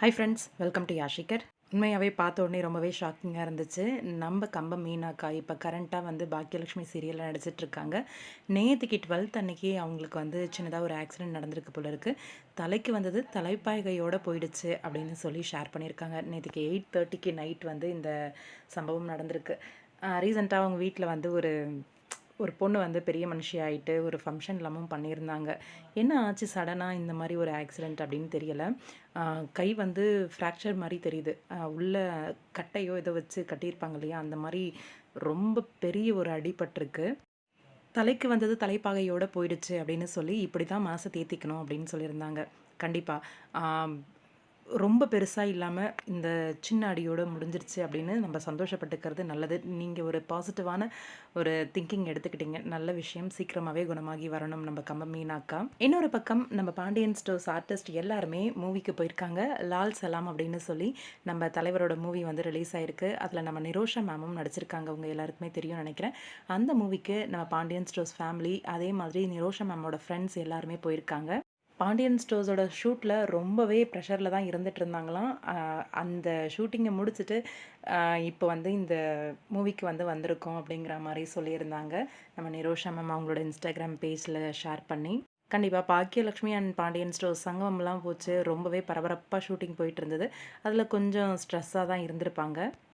High friends welcome to யாஷிகர் உண்மையாகவே பார்த்த உடனே ரொம்பவே ஷாக்கிங்காக இருந்துச்சு. நம்ம கம்ப மீனாக்கா இப்போ கரண்ட்டாக வந்து பாக்கியலட்சுமி சீரியலில் நடிச்சிட்ருக்காங்க நேற்றுக்கு டுவெல்த் அன்னைக்கு அவங்களுக்கு வந்து சின்னதாக ஒரு ஆக்சிடென்ட் நடந்திருக்கு போல இருக்குது தலைக்கு வந்தது தலைப்பாய்கையோடு போயிடுச்சு அப்படின்னு சொல்லி ஷேர் பண்ணியிருக்காங்க. நேற்றுக்கு எயிட் தேர்ட்டிக்கு நைட் வந்து இந்த சம்பவம் நடந்திருக்கு. ரீசெண்டாக அவங்க வீட்டில் வந்து ஒரு ஒரு பொண்ணு வந்து பெரிய மனுஷி ஆகிட்டு ஒரு ஃபங்க்ஷன் இல்லாமல் பண்ணியிருந்தாங்க. என்ன ஆச்சு சடனாக இந்த மாதிரி ஒரு ஆக்சிடெண்ட் அப்படின்னு தெரியலை. கை வந்து ஃப்ராக்சர் மாதிரி தெரியுது. உள்ள கட்டையோ இதை வச்சு கட்டியிருப்பாங்க இல்லையா? அந்த மாதிரி ரொம்ப பெரிய ஒரு அடிபட்டிருக்கு. தலைக்கு வந்தது தலைப்பாகையோடு போயிடுச்சு அப்படின்னு சொல்லி இப்படி தான் மனசை தேத்திக்கணும் அப்படின்னு சொல்லியிருந்தாங்க. கண்டிப்பாக ரொம்ப பெருசாக இல்லாமல் இந்த சின்ன அடியோடு முடிஞ்சிருச்சு அப்படின்னு நம்ம சந்தோஷப்பட்டுக்கிறது நல்லது. நீங்கள் ஒரு பாசிட்டிவான ஒரு திங்கிங் எடுத்துக்கிட்டீங்க. நல்ல விஷயம் சீக்கிரமாகவே குணமாகி வரணும் நம்ம கம்ப மீனாக்கா. இன்னொரு பக்கம் நம்ம பாண்டியன் ஸ்டோர்ஸ் ஆர்டிஸ்ட் எல்லாருமே மூவிக்கு போயிருக்காங்க. லால் சலாம் அப்படின்னு சொல்லி நம்ம தலைவரோட மூவி வந்து ரிலீஸ் ஆயிருக்கு. அதில் நம்ம நிரோஷா மேமும் நடிச்சிருக்காங்க. அவங்க எல்லாருக்குமே தெரியும் நினைக்கிறேன். அந்த மூவிக்கு நம்ம பாண்டியன் ஸ்டோர்ஸ் ஃபேமிலி அதே மாதிரி நிரோஷா மேமோட ஃப்ரெண்ட்ஸ் எல்லாருமே போயிருக்காங்க. பாண்டியன் ஸ்டோர்ஸோட ஷூட்டில் ரொம்பவே ப்ரெஷரில் தான் இருந்துகிட்டு இருந்தாங்களாம். அந்த ஷூட்டிங்கை முடிச்சுட்டு இப்போ வந்து இந்த மூவிக்கு வந்து வந்திருக்கோம் அப்படிங்கிற மாதிரி சொல்லியிருந்தாங்க. நம்ம நிரோஷா மேம் அவங்களோட இன்ஸ்டாகிராம் பேஜில் ஷேர் பண்ணி. கண்டிப்பாக பாக்கியலக்ஷ்மி அண்ட் பாண்டியன் ஸ்டோர்ஸ் சங்கமம்லாம் போச்சு. ரொம்பவே பரபரப்பாக ஷூட்டிங் போயிட்டு இருந்தது. அதில் கொஞ்சம் ஸ்ட்ரெஸ்ஸாக தான் இருந்திருப்பாங்க.